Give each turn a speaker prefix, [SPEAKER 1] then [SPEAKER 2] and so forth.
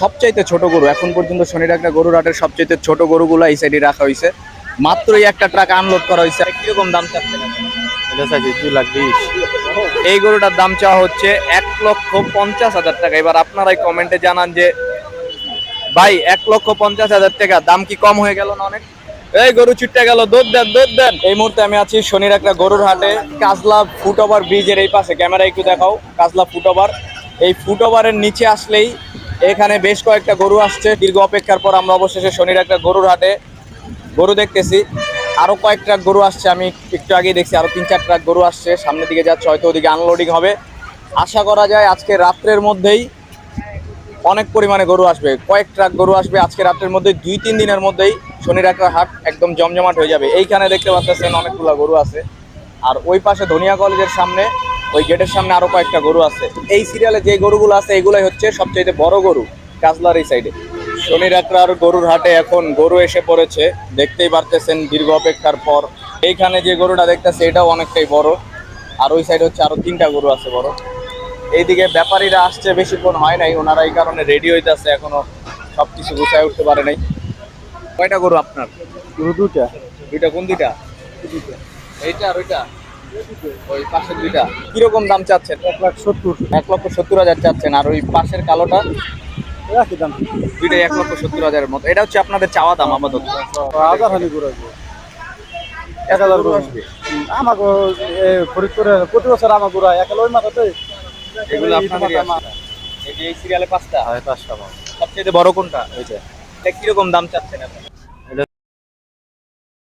[SPEAKER 1] সবচাইতে ছোট গরু। এখন পর্যন্ত শনির একটা গরুর হাটের সবচাইতে ছোট গরুগুলো এই সাইডে রাখা হয়েছে মাত্রই একটা ট্রাক আনলোড করা হয়েছে কীরকম দাম
[SPEAKER 2] বিশ।
[SPEAKER 1] এই গরুটার দাম চাওয়া হচ্ছে এক লক্ষ পঞ্চাশ হাজার টাকা। এবার আপনারাই কমেন্টে জানান যে ভাই এক লক্ষ পঞ্চাশ হাজার টাকা দাম কি কম হয়ে গেল না অনেক? এই গরু ছুটতে গেল দুধ দেন দুধ দেন। এই মুহূর্তে আমি আছি শনির একটা গরুর হাটে। কাজলা ফুটওভার ব্রিজের এই পাশে। ক্যামেরা একটু দেখাও কাজলা ফুটওভার। এই ফুটওভারের নিচে আসলেই এখানে বেশ কয়েকটা গরু আসছে। দীর্ঘ অপেক্ষার পর আমরা অবশেষে শনির একটা গরুর হাটে গরু দেখতেছি। আরও কয়েক ট্রাক গরু আসছে, আমি একটু আগেই দেখছি, আরও তিন চার ট্রাক গরু আসছে। সামনের দিকে যাচ্ছে, হয়তো ওদিকে আনলোডিং হবে। আশা করা যায় আজকে রাত্রের মধ্যেই অনেক পরিমাণে গরু আসবে। কয়েক ট্রাক গরু আসবে আজকে রাত্রের মধ্যে দুই, তিন দিনের মধ্যেই শনির একটা হাট একদম জমজমাট হয়ে যাবে। এইখানে দেখতে পাচ্ছেন অনেকগুলো গরু আছে। আর ওই পাশে ধনিয়া কলেজের সামনে ওই গেটের সামনে আরও কয়েকটা গরু আছে। এই সিরিয়ালে যে গরুগুলো আছে এগুলাই হচ্ছে সবচেয়ে বড় গরু কাজলার এই সাইডে শনির একরার গরুর হাটে এখন গরু এসে পড়েছে দেখতেই পারতেছেন দীর্ঘ অপেক্ষার পর। এইখানে যে গরুটা দেখতেছে এটাও অনেকটাই বড়। আর ওই সাইড হচ্ছে আরও তিনটা গরু আছে বড়। এইদিকে ব্যাপারীরা আসছে বেশিক্ষণ হয় নাই ওনারা এই কারণে রেডি হইতাছে এখনও সবকিছু গুছায় উঠতে পারে নাই। কয়টা গরু আপনার?
[SPEAKER 2] গরু দুইটা।
[SPEAKER 1] দুইটা কোন দুইটা? এইটা আর ওইটা? ওই পাশের দুইটা। কীরকম দাম চাচ্ছেন?
[SPEAKER 2] এক লাখ সত্তর।
[SPEAKER 1] এক লক্ষ সত্তর হাজার চাচ্ছেন আর ওই পাশের কালোটা?
[SPEAKER 2] একই দাম।
[SPEAKER 1] দুইটাই এক লক্ষ সত্তর হাজারের মতো। এটা হচ্ছে আপনাদের চাওয়া দাম আপাতত।
[SPEAKER 2] হাজার হানি গরু এক হাজার। আসবে। আমাকে ফরিদপুরে প্রতি বছর আমার ওই মাথাতে
[SPEAKER 1] এগুলো আপনাদেরই আছে। এই সিরিয়ালে পাঁচটা?
[SPEAKER 2] হয় পাঁচটা
[SPEAKER 1] সবচেয়ে বড় কোনটা? এটা কীরকম দাম চাচ্ছেন এখন